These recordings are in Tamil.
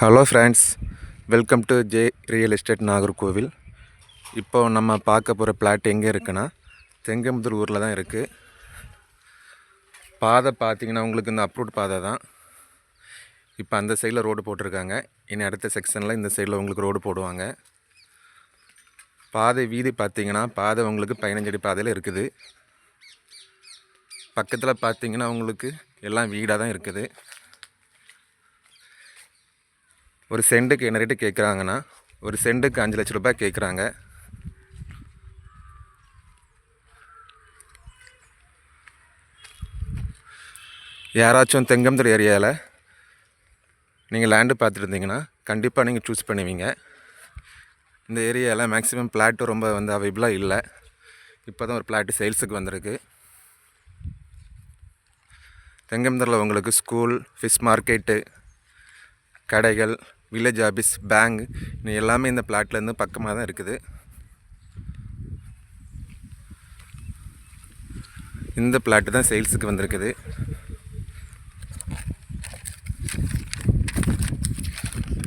Hello friends welcome to J real estate Nagercoil இப்போ நம்ம பார்க்க போகிற பிளாட் எங்கே இருக்குன்னா தெங்கமுதூர் ஊரில் தான் இருக்குது பாதை பார்த்தீங்கன்னா உங்களுக்கு இந்த அப்ரூவ்ட் பாதை தான். இப்போ அந்த சைடில் ரோடு போட்டிருக்காங்க. இனி அடுத்த செக்ஷனில் இந்த சைடில் உங்களுக்கு ரோடு போடுவாங்க. பாதை வீதி பார்த்தீங்கன்னா பாதை உங்களுக்கு பதினஞ்சடி பாதையில் இருக்குது. பக்கத்தில் பார்த்தீங்கன்னா உங்களுக்கு எல்லாம் வீடாக தான் இருக்குது. ஒரு சென்ட்டுக்கு என்ன ரேட்டு கேட்குறாங்கன்னா ஒரு சென்ட்டுக்கு அஞ்சு லட்ச ரூபாய் கேட்குறாங்க யாராச்சும் தெங்கம்புத்தூர் ஏரியாவில் நீங்கள் லேண்டு பார்த்துருந்தீங்கன்னா கண்டிப்பாக நீங்கள் சூஸ் பண்ணுவீங்க. இந்த ஏரியாவில் மேக்ஸிமம் பிளாட்டு ரொம்ப வந்து அவைபிளாக இல்லை. இப்போ தான் ஒரு பிளாட்டு சேல்ஸுக்கு வந்திருக்கு. தெங்கம்தரில் உங்களுக்கு ஸ்கூல் ஃபிஷ் மார்க்கெட்டு கடைகள் வில்லேஜ் ஆஃபீஸ் பேங்க் இன்னும் எல்லாமே இந்த பிளாட்லேருந்து பக்கமாக தான் இருக்குது. இந்த பிளாட்டு தான் சேல்ஸுக்கு வந்திருக்குது.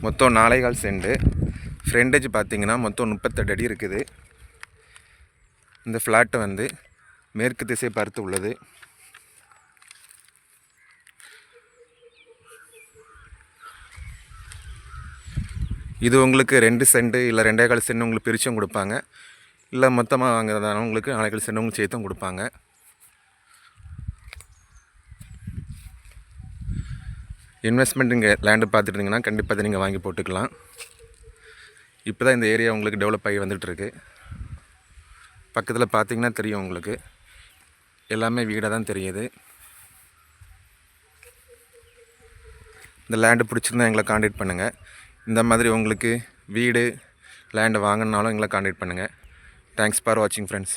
மொத்தம் நாளைகால் செண்டு. ஃப்ரெண்டேஜ் பார்த்தீங்கன்னா மொத்தம் முப்பத்தெட்டு அடி இருக்குது. இந்த ஃப்ளாட்டு வந்து மேற்கு திசை பார்த்து உள்ளது. இது உங்களுக்கு ரெண்டு சென்ட் இல்லை ரெண்டே கால் சென்ட் உங்களுக்கு பிரிச்சும் கொடுப்பாங்க. இல்லை மொத்தமாக வாங்குறதான உங்களுக்கு நாளைக்கு கால் சென்ட் உங்களுக்கு சேர்த்தும் கொடுப்பாங்க. இன்வெஸ்ட்மெண்ட் இங்கே லேண்டு பார்த்துட்டிங்கன்னா கண்டிப்பாக நீங்கள் வாங்கி போட்டுக்கலாம். இப்போ தான் இந்த ஏரியா உங்களுக்கு டெவலப் ஆகி வந்துட்டுருக்கு. பக்கத்தில் பார்த்தீங்கன்னா தெரியும் உங்களுக்கு. எல்லாமே வீடாக தான் தெரியுது. இந்த லேண்டு பிடிச்சிருந்தா எங்களை காண்டாக்ட் பண்ணுங்கள் இந்த மாதிரி உங்களுக்கு வீடு லேண்டு வாங்கினாலும் எங்களை காண்டாக்ட் பண்ணுங்கள் தேங்க்ஸ் ஃபார் வாட்சிங் ஃப்ரெண்ட்ஸ்